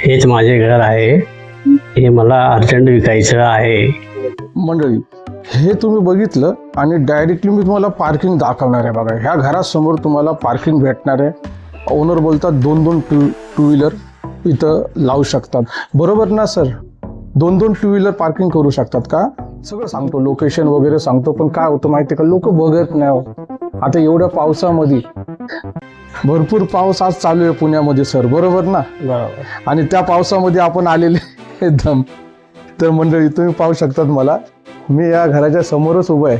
हेच माझे घर आहे. हे मला अर्जंट विकायचं आहे. मंडळी हे तुम्ही बघितलं आणि डायरेक्टली मी तुम्हाला पार्किंग दाखवणार आहे बघा. ह्या घरासमोर तुम्हाला पार्किंग भेटणार आहे. ओनर बोलतात दोन दोन टू टू व्हीलर इथं लावू शकतात. बरोबर ना सर दोन दोन टू व्हीलर पार्किंग करू शकतात का? सगळं सांगतो लोकेशन वगैरे सांगतो पण काय होतं माहिती का? लोक बघत नाही हो. आता एवढ्या पावसामध्ये भरपूर पाऊस आज चालू आहे पुण्यामध्ये सर. बरोबर ना? बरोबर. आणि त्या पावसामध्ये आपण आलेले एकदम तर मंडळी तुम्ही पाहू शकतात मला. मी या घराच्या समोरच उभं आहे.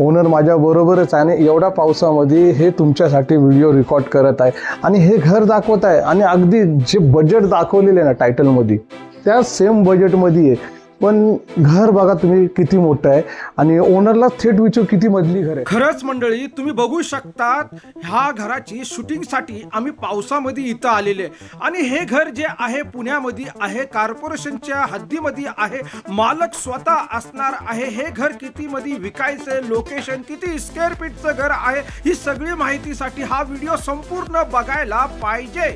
ओनर माझ्या बरोबरच आहे आणि एवढ्या पावसामध्ये हे तुमच्यासाठी व्हिडिओ रेकॉर्ड करत आहे. आणि हे घर दाखवत आहे. आणि अगदी जे बजेट दाखवलेलं आहे ना टायटलमध्ये त्या सेम बजेटमध्ये आहे. पण घर बघा तुम्ही किती मोठं आहे. आणि ओनरला थेट विचारू किती मजली घर आहे. खरंच मंडळी तुम्ही बघू शकतात ह्या घराची शूटिंगसाठी आम्ही पावसामध्ये इथं आलेले आणि हे घर जे आहे पुण्यामध्ये आहे कॉर्पोरेशनच्या हद्दीमध्ये आहे मालक स्वतः असणार आहे. हे घर किती मध्ये विकायचं लोकेशन किती स्क्वेअर फीटचं घर आहे ही सगळी माहितीसाठी हा व्हिडिओ संपूर्ण बघायला पाहिजे.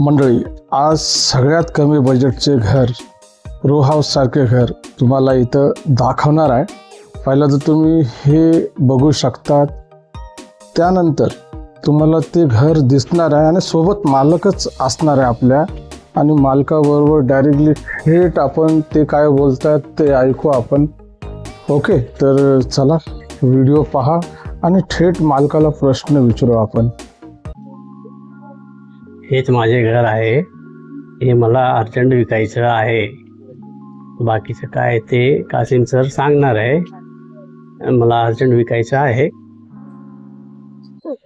मंडळी आज सगळ्यात कमी बजेटचे घर रो हाऊस सारखे घर तुम्हाला इथं दाखवणार आहे. पहिलं तर तुम्ही हे बघू शकतात. त्यानंतर तुम्हाला ते घर दिसणार आहे आणि सोबत मालकच असणार आहे आपल्या. आणि मालकाबरोबर डायरेक्टली थेट आपण ते काय बोलतात ते ऐकू आपण. ओके तर चला व्हिडिओ पहा आणि थेट मालकाला प्रश्न विचारू आपण. हेच माझे घर आहे. हे मला अर्जंट विकायचं आहे. बाकीचं काय ते कासिम सर सांगणार आहे. मला अर्जंट विकायचं आहे.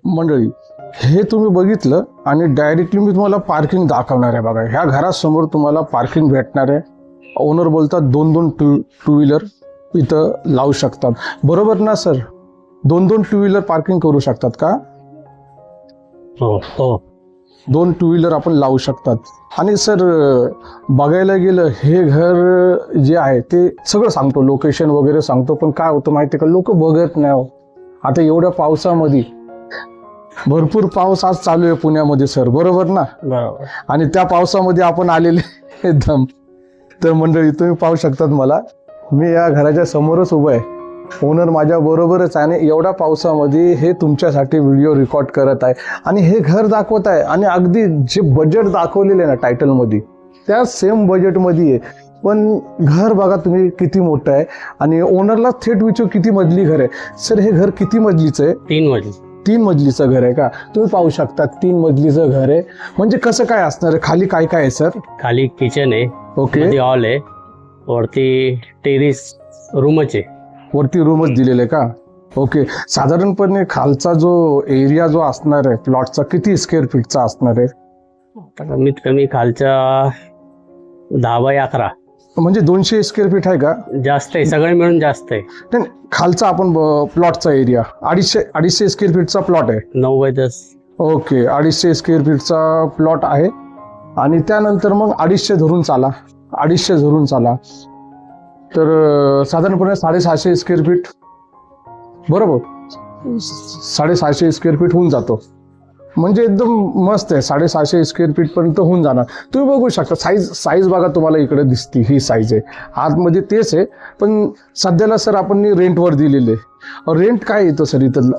मंडळी हे तुम्ही बघितलं आणि डायरेक्टली मी तुम्हाला पार्किंग दाखवणार आहे बघा. ह्या घरासमोर तुम्हाला पार्किंग भेटणार आहे. ओनर बोलतात दोन दोन टू टू व्हीलर इथं लावू शकतात. बरोबर ना सर? दोन दोन टू व्हीलर पार्किंग करू शकतात का? हो हो. दोन टू व्हीलर आपण लावू शकतात. आणि सर बघायला गेलं हे घर जे आहे ते सगळं सांगतो लोकेशन वगैरे सांगतो पण काय होतं माहिती का? लोक बघत नाही हो. आता एवढ्या पावसामध्ये भरपूर पाऊस आज चालू आहे पुण्यामध्ये सर बरोबर ना? आणि त्या पावसामध्ये आपण आलेले एकदम तर मंडळी तुम्ही पाहू शकतात मला. मी या घराच्या समोरच उभं आहे. ओनर माझ्या बरोबरच आहे आणि एवढ्या पावसामध्ये हे तुमच्यासाठी व्हिडिओ रेकॉर्ड करत आहे. आणि हे घर दाखवत आहे. आणि अगदी जे बजेट दाखवलेलं आहे ना टायटलमध्ये त्या सेम बजेटमध्ये आहे. पण घर बघा तुम्ही किती मोठं आहे. आणि ओनरला थेट विचारू किती मजली घर आहे. सर हे घर किती मजलीचं आहे? तीन मजली. तीन मजलीचं घर आहे का? तुम्ही पाहू शकता तीन मजलीचं घर आहे. म्हणजे कसं काय असणार आहे? खाली काय काय आहे सर? खाली किचन आहे. ओके हॉल आहे. वरती टेरिस रूमच आहे. वरती रूमच दिलेलं आहे का? ओके साधारणपणे खालचा जो एरिया जो असणार आहे प्लॉटचा किती स्क्वेअर फीटचा असणार आहे? कमीत कमी खालच्या दहा बाय अकरा. म्हणजे दोनशे स्क्वेअर फीट आहे का? जास्त आहे. सगळे मिळून जास्त आहे. नाही नाही, खालचा आपण प्लॉटचा एरिया अडीचशे अडीचशे स्क्वेअर फीटचा प्लॉट आहे. नऊ बाय दस. ओके अडीचशे स्क्वेअर फीटचा प्लॉट आहे. आणि त्यानंतर मग अडीचशे धरून चाला. अडीचशे धरून चाला. तर साधारणपणे साडेसहाशे स्क्वेअर फीट बरोबर? साडेसहाशे स्क्वेअर फीट होऊन जातो. म्हणजे एकदम मस्त आहे साडेसहाशे स्क्वेअर फीट पर्यंत होऊन जाणार. तुम्ही बघू शकता साईज साईज बघा तुम्हाला इकडे दिसते ही साईज आहे. आतमध्ये तेच आहे पण सध्याला सर आपण रेंटवर दिलेले रेंट काय येतं सर इथं?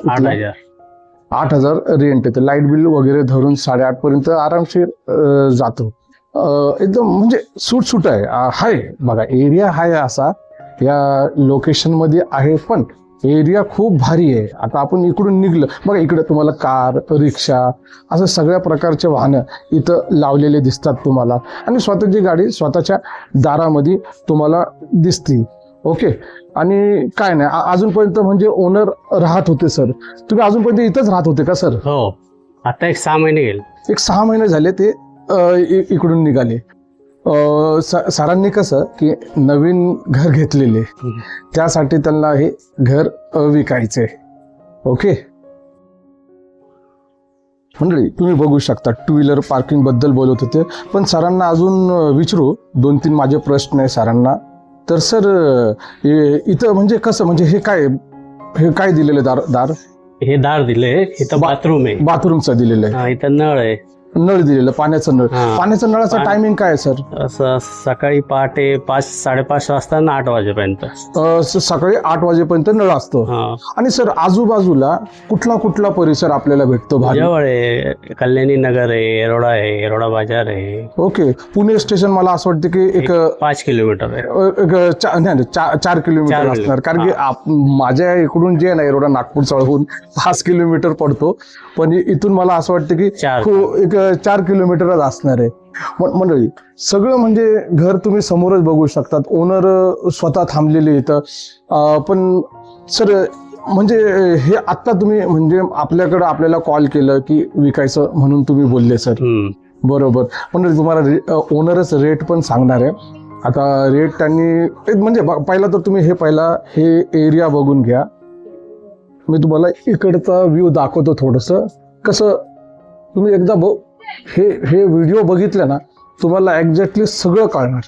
आठ हजार. रेंट येतं. लाइट बिल वगैरे धरून साडेआठ पर्यंत आरामशीर जातो. एकदम म्हणजे सुटसुट आहे. आहे बघा एरिया आहे असा. या लोकेशनमध्ये आहे पण एरिया खूप भारी आहे. आता आपण इकडून निघलं. बघा इकडे तुम्हाला कार रिक्षा असं सगळ्या प्रकारचे वाहनं इथं लावलेले दिसतात तुम्हाला. आणि स्वतःची गाडी स्वतःच्या दारामध्ये तुम्हाला दिसते. ओके? आणि काय नाही. अजूनपर्यंत म्हणजे ओनर राहत होते सर तुम्ही अजूनपर्यंत इथंच राहत होते का सर हो. आता एक सहा महिने गेले. एक सहा महिने झाले ते. इकडून निघाले. स- सरांनी कसं की नवीन घर घेतलेले त्यासाठी त्यांना हे घर विकायचे. ओके? मंडळी तुम्ही बघू शकता टू व्हीलर पार्किंगबद्दल बोलत होते पण सरांना अजून विचारू दोन तीन माझे प्रश्न आहे सरांना. तर सर इथं म्हणजे कसं म्हणजे हे काय हे काय दिलेलं दार दार? हे दार दिले इथं बाथरूम आहे. बाथरूमचं दिलेलं आहे. इथं नळ आहे. नळ दिलेलं पाण्याचं नळ. हा. पाण्याचं नळाचं पाणी- टायमिंग काय आहे सर असं सकाळी पहाटे पाच साडेपाच वाजता आणि आठ वाजेपर्यंत अ, स- सकाळी आठ वाजेपर्यंत नळ असतो. हा. आणि सर आजूबाजूला कुठला कुठला परिसर आपल्याला भेटतो भारी? जवळ आहे कल्याणी नगर आहे एरोडा आहे एरोडा बाजार आहे. ओके. पुणे स्टेशन मला असं वाटतं की एक पाच किलोमीटर आहे. एक चा- नाही, नाही, चा- चार किलोमीटर चार असणार. कारण की आप- माझ्या इकडून जे आहे ना एरोडा नागपूर चळहून पाच किलोमीटर पडतो. पण इ- इथून मला असं वाटतं की चार. खू- एक चार किलोमीटरच असणार आहे. मंडळी सगळं म्हणजे घर तुम्ही समोरच बघू शकतात. ओनर स्वतः थांबलेले इथं पण सर म्हणजे हे आत्ता तुम्ही म्हणजे आपल्याकडं आपल्याला कॉल केलं की विकायचं म्हणून तुम्ही बोलले सर. बरोबर. म्हणजे तुम्हाला ओनरच रेट पण सांगणार आहे. आता रेट त्यांनी म्हणजे पहिला तर तुम्ही हे पहिला हे एरिया बघून घ्या. मी तुम्हाला इकडचा व्ह्यू दाखवतो थोडंसं. कसं तुम्ही एकदा हे हे व्हिडिओ बघितले ना तुम्हाला एक्झॅक्टली सगळं कळणार.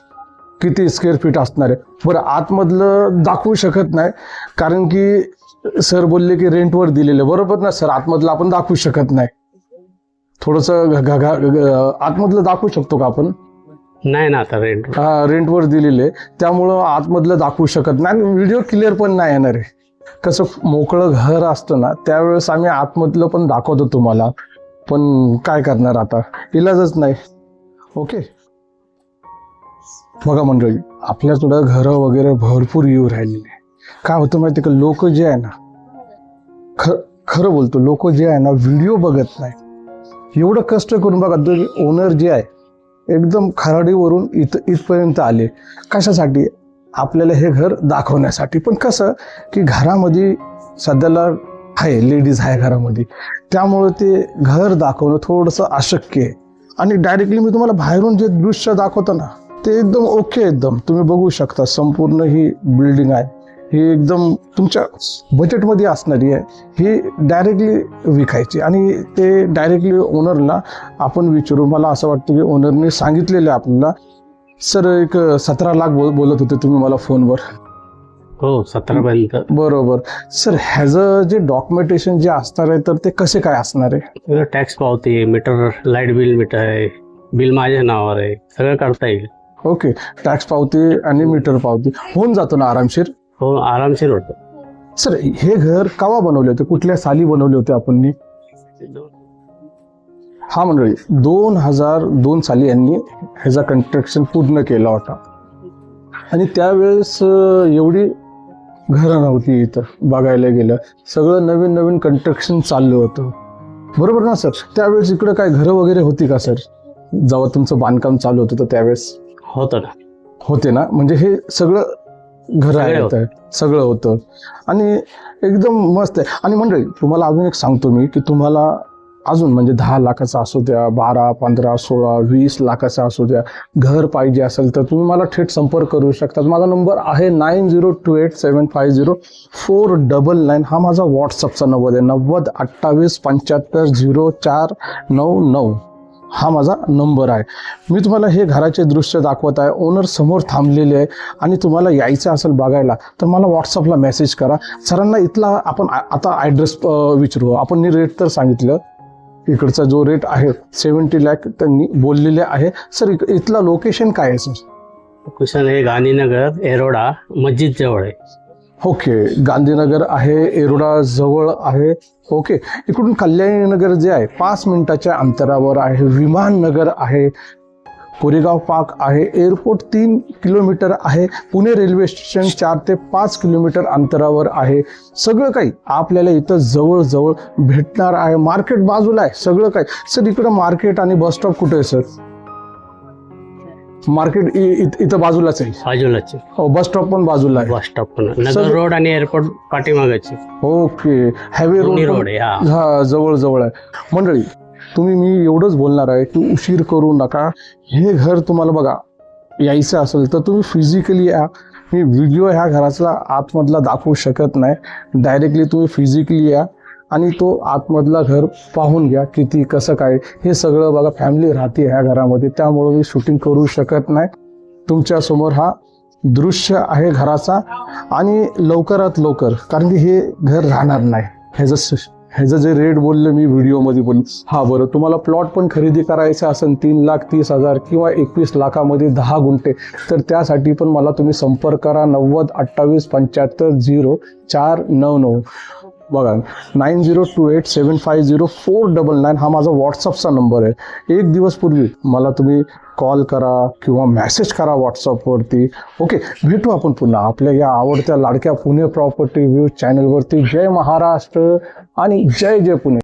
किती स्क्वेअर फीट असणार आहे. बरं आतमधलं दाखवू शकत नाही कारण की सर बोलले की रेंटवर दिलेलं. बरोबर ना सर आतमधलं आपण दाखवू शकत नाही. थोडंसं आतमधलं दाखवू शकतो का आपण? नाही ना आता रेंट हा, रेंटवर दिलेले त्यामुळं आतमधलं दाखवू शकत नाही. आणि व्हिडिओ क्लिअर पण नाही येणार आहे. कसं मोकळं घर असतं ना त्यावेळेस आम्ही आतमधलं पण दाखवतो तुम्हाला. पण काय करणार आता? इलाजच नाही. ओके बघा मंडळी आपल्याकडं घरं वगैरे भरपूर येऊ राहिलेले काय होतं माहिती का? लोक जे आहे ना ख खरं बोलतो लोक जे आहे ना व्हिडिओ बघत नाही एवढं कष्ट करून बघा ओनर जे आहे एकदम खराडीवरून इथ इथपर्यंत आले. कशासाठी? आपल्याला हे घर दाखवण्यासाठी. पण कसं की घरामध्ये सध्याला आहे लेडीज आहे घरामध्ये. त्यामुळे ते घर दाखवणं थोडंसं अशक्य आहे. आणि डायरेक्टली मी तुम्हाला बाहेरून जे दृश्य दाखवतो ना ते एकदम ओके एकदम. तुम्ही बघू शकता संपूर्ण ही बिल्डिंग आहे. ही एकदम तुमच्या बजेटमध्ये असणारी आहे. ही डायरेक्टली विकायची. आणि ते डायरेक्टली ओनरला आपण विचारू. मला असं वाटतं की ओनरने सांगितलेलं आहे आपल्याला. सर एक सतरा लाख बोल बोलत होते तुम्ही मला फोनवर हो सतरा पर्यंत बरोबर. सर ह्याचं जे डॉक्युमेंटेशन जे असणार आहे तर ते कसे काय असणार आहे? टॅक्स पावती मीटर लाइट बिल मीटर आहे बिल माझ्या नावावर आहे सगळं करता येईल. ओके टॅक्स पावती आणि मीटर पावती. होऊन जातो ना आरामशीर? हो आरामशीर होतं. सर हे घर केव्हा बनवले होते? कुठल्या साली बनवले होते आपण हा? मंडळी दोन हजार दोन साली यांनी ह्याचा कन्स्ट्रक्शन पूर्ण केला होता. आणि त्यावेळेस अं, एवढी घरं नव्हती इथं बघायला गेलं. सगळं नवीन नवीन कन्स्ट्रक्शन चाललं होतं. बरोबर ना सर त्यावेळेस इकडं काय घरं वगैरे होती का सर जेव्हा तुमचं बांधकाम चालू होतं तर त्यावेळेस? होतं ना. होते ना? म्हणजे हे सगळं घर होतं. सगळं होतं. आणि एकदम मस्त आहे. आणि मंडळी तुम्हाला अजून एक सांगतो मी की तुम्हाला अजून म्हणजे दहा लाखाचा असू द्या बारा पंधरा सोळा वीस लाखाचा असू द्या घर पाहिजे असेल तर तुम्ही मला थेट संपर्क करू शकता. माझा नंबर आहे nine zero two eight seven five zero four double nine. हा माझा व्हॉट्सअपचा नव्वद आहे. नव्वद अठ्ठावीस पंच्याहत्तर झिरो चार नऊ नऊ हा माझा नंबर आहे. मी तुम्हाला हे घराचे दृश्य दाखवत आहे. ओनर समोर थांबलेले आहे आणि तुम्हाला यायचं असेल बघायला तर मला व्हॉट्सअपला मेसेज करा. सरांना इथला आपण आता ॲड्रेस विचारू. आपण रेट तर सांगितलं. इकडचा जो रेट आहे सेवन्टी लॅक त्यांनी बोललेले आहे. सर इक- इथला लोकेशन काय आहे सर कुशन हे गांधीनगर एरोडा मस्जिद जवळ आहे. ओके गांधीनगर आहे एरोडा जवळ आहे. ओके इकडून कल्याणी नगर जे आहे पाच मिनिटाच्या अंतरावर आहे विमान नगर आहे. कोरेगाव पार्क आहे. एअरपोर्ट तीन किलोमीटर आहे. पुणे रेल्वे स्टेशन चार ते पाच किलोमीटर अंतरावर आहे. सगळं काही आपल्याला इथं जवळ जवळ भेटणार आहे. मार्केट बाजूला आहे. सगळं काही. सर इकडं मार्केट आणि बस स्टॉप कुठे आहे सर? मार्केट इथं बाजूलाच आहे. बाजूलाच हो बस स्टॉप पण बाजूला आहे. बस स्टॉप पण. नगर रोड आणि एअरपोर्ट पाठीमागाचे ओके. हायवे रोड रोड आहे जवळ जवळ आहे. मंडळी तुम्ही मी एवढंच बोलणार आहे की उशीर करू नका. हे घर तुम्हाला बघा यायचं असेल तर तुम्ही फिजिकली या. मी व्हिडिओ ह्या घराचा आतमधला दाखवू शकत नाही. डायरेक्टली तुम्ही फिजिकली या आणि तो आतमधला घर पाहून घ्या किती कसं काय. हे सगळं बघा फॅमिली राहते ह्या घरामध्ये त्यामुळे मी शूटिंग करू शकत नाही. तुमच्यासमोर हा दृश्य आहे घराचा आणि लवकरात लवकर कारण की हे घर राहणार नाही. ह्याचं ह्याचं जे रेट बोललं मी व्हिडिओमध्ये बोल हा बरं तुम्हाला प्लॉट पण खरेदी करायचा असेल तीन लाख तीस हजार किंवा एकवीस लाखामध्ये दहा गुंठे तर त्यासाठी पण मला तुम्ही संपर्क करा नव्वद अठ्ठावीस पंच्याहत्तर झिरो चार नऊ नऊ. बघा nine zero two eight seven five zero four double nine हा माझा व्हॉट्सअपचा नंबर आहे. एक दिवस पूर्वी मला तुम्ही कॉल करा किंवा मेसेज करा व्हॉट्सअपवरती ओके भेटू आपण पुन्हा आपल्या या आवडत्या लाडक्या पुणे प्रॉपर्टी व्ह्यूज चॅनलवरती जय महाराष्ट्र आणि जय जय पुणे.